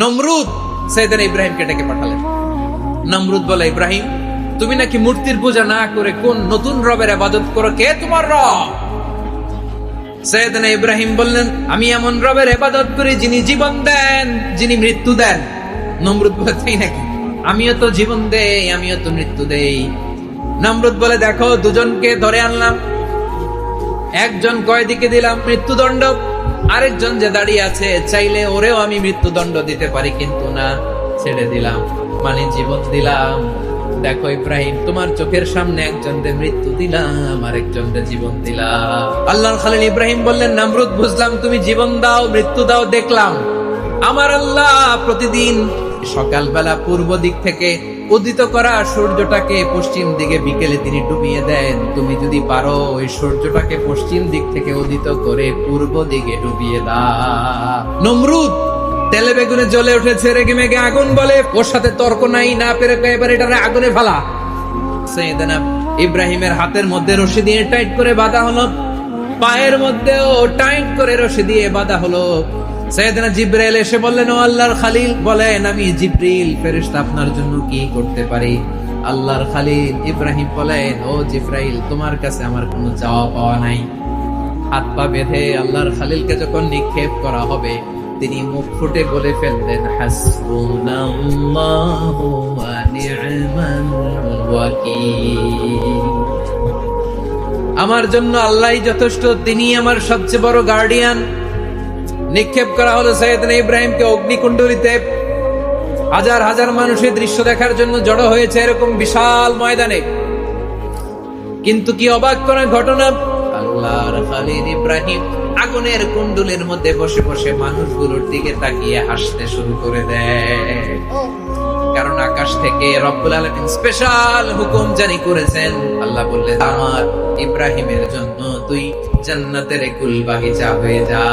নমরুদ সৈয়দান ইব্রাহিমকে ডেকে পাঠালেন। নমরুদ বলে, ইব্রাহিম, তুমি নাকি মূর্তির পূজা না করে কোন নতুন রবের আবাদত করো? কে তোমার রব? ইব্রাহিম বললেন, আমি এমন রবের আবাদত করি যিনি জীবন দেন, যিনি মৃত্যু দেন। নমরুদ বলে, তাই নাকি? আমিও তো জীবন দেই, আমিও তো মৃত্যু দেই। নমরুদ বলে, দেখো, দুজনকে ধরে আনলাম একজন কয়দিকে দিলাম মৃত্যুদণ্ড? আরেকজন যে দাঁড়িয়ে আছে, চাইলে ওরেও আমি মৃত্যুদণ্ড দিতে পারি, কিন্তু না, ছেড়ে দিলাম। মানে জীবন দিলাম। দেখো ইব্রাহিম, তোমার চোখের সামনে একজনদের মৃত্যু দিলাম আরেকজনদের জীবন দিলাম। আল্লাহর খালিল ইব্রাহিম বললেন, নামরুদ, বুঝলাম তুমি জীবন দাও, মৃত্যু দাও, দেখলাম। আমার আল্লাহ প্রতিদিন সকালবেলা পূর্ব দিক থেকে উদিত করা সূর্যটাকে পশ্চিম দিকে বিকেলে তিনি ডুবিয়ে দেন। তুমি যদি পারো, ওই সূর্যটাকে পশ্চিম দিক থেকে উদিত করে পূর্ব দিকে ডুবিয়ে দাও। নমরুদ, তেলে বেগুনে জ্বলে উঠেছে, রেগে মেগে আগুন বলে। ওর সাথে তর্ক নাই, না পেরে এবার এটারে আগুনে ফালা। ইব্রাহিমের হাতের মধ্যে রশি দিয়ে টাইট করে বাঁধা হলো। পায়ের মধ্যেও টাইট করে রশি দিয়ে বাঁধা হলো। সৈয়দনা জিব্রাইল এসে বললেন, ও আল্লাহর খালিল। বলেন, আমি জিব্রিল ফেরেশতা আপনার জন্য কি করতে পারি? আল্লাহর খালিল ইব্রাহিম বলেন, ও জিব্রাইল, তোমার কাছে আমার কোনো চাওয়া পাওয়া নাই। হাত পা বেঁধে আল্লাহর খালিলকে যখন নিক্ষেপ করা হবে, তিনি মুখ ফুটে বলে ফেললেন, হাসবুনাল্লাহু ওয়া নি'মাল আমার জন্য আল্লাহই যথেষ্ট তিনি আমার সবচেয়ে বড় গার্ডিয়ান নিক্ষেপ করা হলো সৈয়দনা ইব্রাহিমকে অগ্নিকুণ্ডলিতে। হাজার হাজার মানুষের দৃশ্য দেখার জন্য জড়ো হয়েছে এরকম বিশাল ময়দানে। কিন্তু কি অবাক করার ঘটনা? আল্লাহর খালিদ ইব্রাহিম আগুনের মধ্যে বসে বসে মানুষগুলোর দিকে তাকিয়ে হাসতে শুরু করে দেয়। কারণ আকাশ থেকে রব্বুল আলমিন স্পেশাল হুকুম জারি করেছেন। আল্লাহ বললেন, আমার ইব্রাহিমের জন্য তুই জান্নাতের কুল বাগিচা হয়ে যা।